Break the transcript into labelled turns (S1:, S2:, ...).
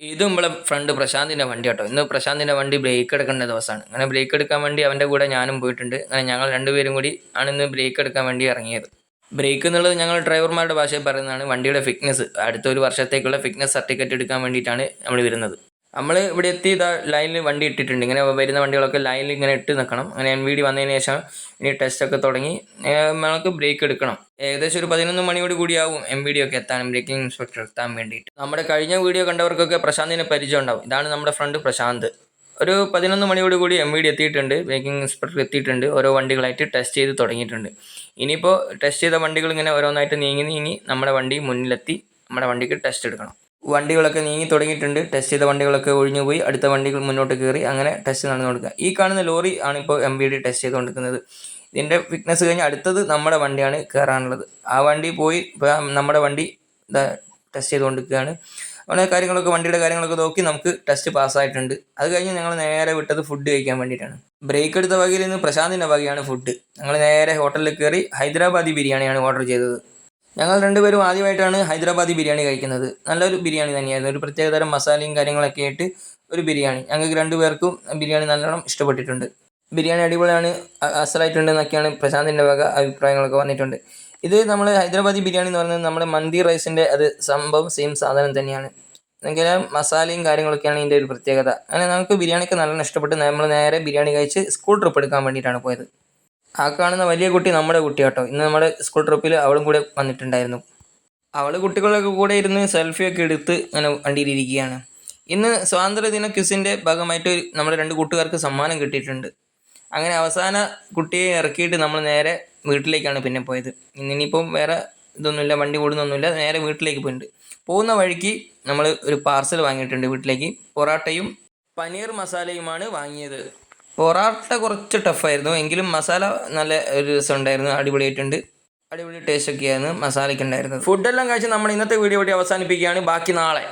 S1: ഇത് നമ്മളെ ഫ്രണ്ട് പ്രശാന്തിന്റെ വണ്ടി കേട്ടോ ഇന്ന് പ്രശാന്തിന്റെ വണ്ടി ബ്രേക്ക് എടുക്കേണ്ട ദിവസമാണ്. അങ്ങനെ ബ്രേക്ക് എടുക്കാൻ വേണ്ടി അവന്റെ കൂടെ ഞാനും പോയിട്ടുണ്ട്. അങ്ങനെ ഞങ്ങൾ രണ്ടുപേരും കൂടി ആണ് ഇന്ന് ബ്രേക്ക് എടുക്കാൻ വേണ്ടി ഇറങ്ങിയത്. ബ്രേക്ക് എന്നുള്ളത് ഞങ്ങൾ ഡ്രൈവർമാരുടെ ഭാഷയിൽ പറയുന്നതാണ്. വണ്ടിയുടെ ഫിറ്റ്നസ് അടുത്ത ഒരു വർഷത്തേക്കുള്ള ഫിറ്റ്നസ് സർട്ടിഫിക്കറ്റ് എടുക്കാൻ വേണ്ടിയിട്ടാണ് നമ്മൾ വരുന്നത്. നമ്മൾ ഇവിടെ എത്തി ഇതാ ലൈനിൽ വണ്ടി ഇട്ടിട്ടുണ്ട്. ഇങ്ങനെ വരുന്ന വണ്ടികളൊക്കെ ലൈനിൽ ഇങ്ങനെ ഇട്ട് നിൽക്കണം അങ്ങനെ എൻ വി ഡി വന്നതിന് ശേഷം ഇനി ടെസ്റ്റൊക്കെ തുടങ്ങി. നമുക്ക് ബ്രേക്ക് എടുക്കണം. ഏകദേശം ഒരു പതിനൊന്ന് മണിയോട് കൂടിയാവും എം വി ഡി ഒക്കെ എത്താനും ബ്രേക്കിംഗ് ഇൻസ്പെക്ടർ എത്താൻ വേണ്ടിയിട്ട്. നമ്മുടെ കഴിഞ്ഞ വീഡിയോ കണ്ടവർക്കൊക്കെ പ്രശാന്തിനെ പരിചയം ഉണ്ടാവും. ഇതാണ് നമ്മുടെ ഫ്രണ്ട് പ്രശാന്ത്. ഒരു പതിനൊന്ന് മണിയോട് കൂടി എം വി ഡി എത്തിയിട്ടുണ്ട്. ബ്രേക്കിംഗ് ഇൻസ്പെക്ടർ എത്തിയിട്ടുണ്ട്. ഓരോ വണ്ടികളായിട്ട് ടെസ്റ്റ് ചെയ്ത് തുടങ്ങിയിട്ടുണ്ട്. ഇനിയിപ്പോൾ ടെസ്റ്റ് ചെയ്ത വണ്ടികൾ ഇങ്ങനെ ഓരോന്നായിട്ട് നീങ്ങി നീങ്ങി നമ്മുടെ വണ്ടി മുന്നിലെത്തി. നമ്മുടെ വണ്ടിക്ക് ടെസ്റ്റ് എടുക്കണം. വണ്ടികളൊക്കെ നീങ്ങി തുടങ്ങിയിട്ടുണ്ട്. ടെസ്റ്റ് ചെയ്ത വണ്ടികളൊക്കെ ഒഴിഞ്ഞു പോയി. അടുത്ത വണ്ടികൾ മുന്നോട്ട് കയറി അങ്ങനെ ടെസ്റ്റ് നടന്നു കൊടുക്കുക. ഈ കാണുന്ന ലോറി ആണ് ഇപ്പോൾ എം വി ഡി ടെസ്റ്റ് ചെയ്തുകൊണ്ടിരിക്കുന്നത്. ഇതിന്റെ ഫിറ്റ്നസ് കഴിഞ്ഞ് അടുത്തത് നമ്മുടെ വണ്ടിയാണ് കയറാനുള്ളത്. ആ വണ്ടി പോയി നമ്മുടെ വണ്ടി ടെസ്റ്റ് ചെയ്തുകൊണ്ടിരിക്കുകയാണ്. അവിടെ കാര്യങ്ങളൊക്കെ വണ്ടിയുടെ കാര്യങ്ങളൊക്കെ നോക്കി നമുക്ക് ടെസ്റ്റ് പാസ്സായിട്ടുണ്ട് അത് കഴിഞ്ഞ് ഞങ്ങൾ നേരെ വിട്ടത് ഫുഡ് കഴിക്കാൻ വേണ്ടിയിട്ടാണ്. ബ്രേക്ക് എടുത്ത വകയിൽ നിന്ന് പ്രശാന്തിന്റെ വകയാണ് ഫുഡ് ഞങ്ങൾ നേരെ ഹോട്ടലിൽ കയറി ഹൈദരാബാദി ബിരിയാണിയാണ് ഓർഡർ ചെയ്തത്. ഞങ്ങൾ രണ്ടുപേരും ആദ്യമായിട്ടാണ് ഹൈദരാബാദി ബിരിയാണി കഴിക്കുന്നത്. നല്ലൊരു ബിരിയാണി തന്നെയായിരുന്നു. ഒരു പ്രത്യേകതരം മസാലയും കാര്യങ്ങളൊക്കെ ആയിട്ട് ഒരു ബിരിയാണി. ഞങ്ങൾക്ക് രണ്ടുപേർക്കും ബിരിയാണി നല്ലോണം ഇഷ്ടപ്പെട്ടിട്ടുണ്ട്. ബിരിയാണി അടിപൊളിയാണ് അസലായിട്ടുണ്ട് എന്നൊക്കെയാണ് പ്രശാന്തിന്റെ വക അഭിപ്രായങ്ങളൊക്കെ വന്നിട്ടുണ്ട്. ഇത് നമ്മൾ ഹൈദരാബാദി ബിരിയാണി എന്ന് പറയുന്നത് നമ്മുടെ മന്തി റൈസിന്റെ അത് സംഭവം സെയിം സാധനം തന്നെയാണ്. എങ്കിൽ മസാലയും കാര്യങ്ങളൊക്കെയാണ് ഇതിന്റെ ഒരു പ്രത്യേകത. അങ്ങനെ നമുക്ക് ബിരിയാണിക്ക് നല്ലോണം ഇഷ്ടപ്പെട്ട് നമ്മൾ നേരെ ബിരിയാണി കഴിച്ച് സ്കൂൾ ട്രിപ്പ് എടുക്കാൻ വേണ്ടിയിട്ടാണ് പോയത്. ആ കാണുന്ന വലിയ കുട്ടി നമ്മുടെ കുട്ടി കേട്ടോ. ഇന്ന് നമ്മുടെ സ്കൂൾ ട്രിപ്പിൽ അവളും കൂടെ വന്നിട്ടുണ്ടായിരുന്നു. അവൾ കുട്ടികളൊക്കെ കൂടെ ഇരുന്ന് സെൽഫിയൊക്കെ എടുത്ത് അങ്ങനെ വണ്ടിയിലിരിക്കുകയാണ്. ഇന്ന് സ്വാതന്ത്ര്യദിന ക്വിസിന്റെ ഭാഗമായിട്ട് നമ്മുടെ രണ്ട് കൂട്ടുകാർക്ക് സമ്മാനം കിട്ടിയിട്ടുണ്ട്. അങ്ങനെ അവസാന കുട്ടിയെ ഇറക്കിയിട്ട് നമ്മൾ നേരെ വീട്ടിലേക്കാണ് പിന്നെ പോയത്. ഇന്നിനിപ്പം വേറെ ഇതൊന്നുമില്ല വണ്ടി ഓടുന്നൊന്നുമില്ല നേരെ വീട്ടിലേക്ക് പോയിട്ടുണ്ട്. പോകുന്ന വഴിക്ക് നമ്മൾ ഒരു പാർസൽ വാങ്ങിയിട്ടുണ്ട് വീട്ടിലേക്ക്. പൊറാട്ടയും പനീർ മസാലയുമാണ് വാങ്ങിയത്. പൊറാട്ട കുറച്ച് ടഫായിരുന്നു എങ്കിലും മസാല നല്ല ഒരു രസം ഉണ്ടായിരുന്നു അടിപൊളിയായിട്ടുണ്ട്. അടിപൊളി ടേസ്റ്റ് ഒക്കെയായിരുന്നു മസാലയ്ക്ക് ഉണ്ടായിരുന്നത്. ഫുഡെല്ലാം കഴിച്ച് നമ്മൾ ഇന്നത്തെ വീഡിയോ ഇവിടെ അവസാനിപ്പിക്കുകയാണ്. ബാക്കി നാളെ.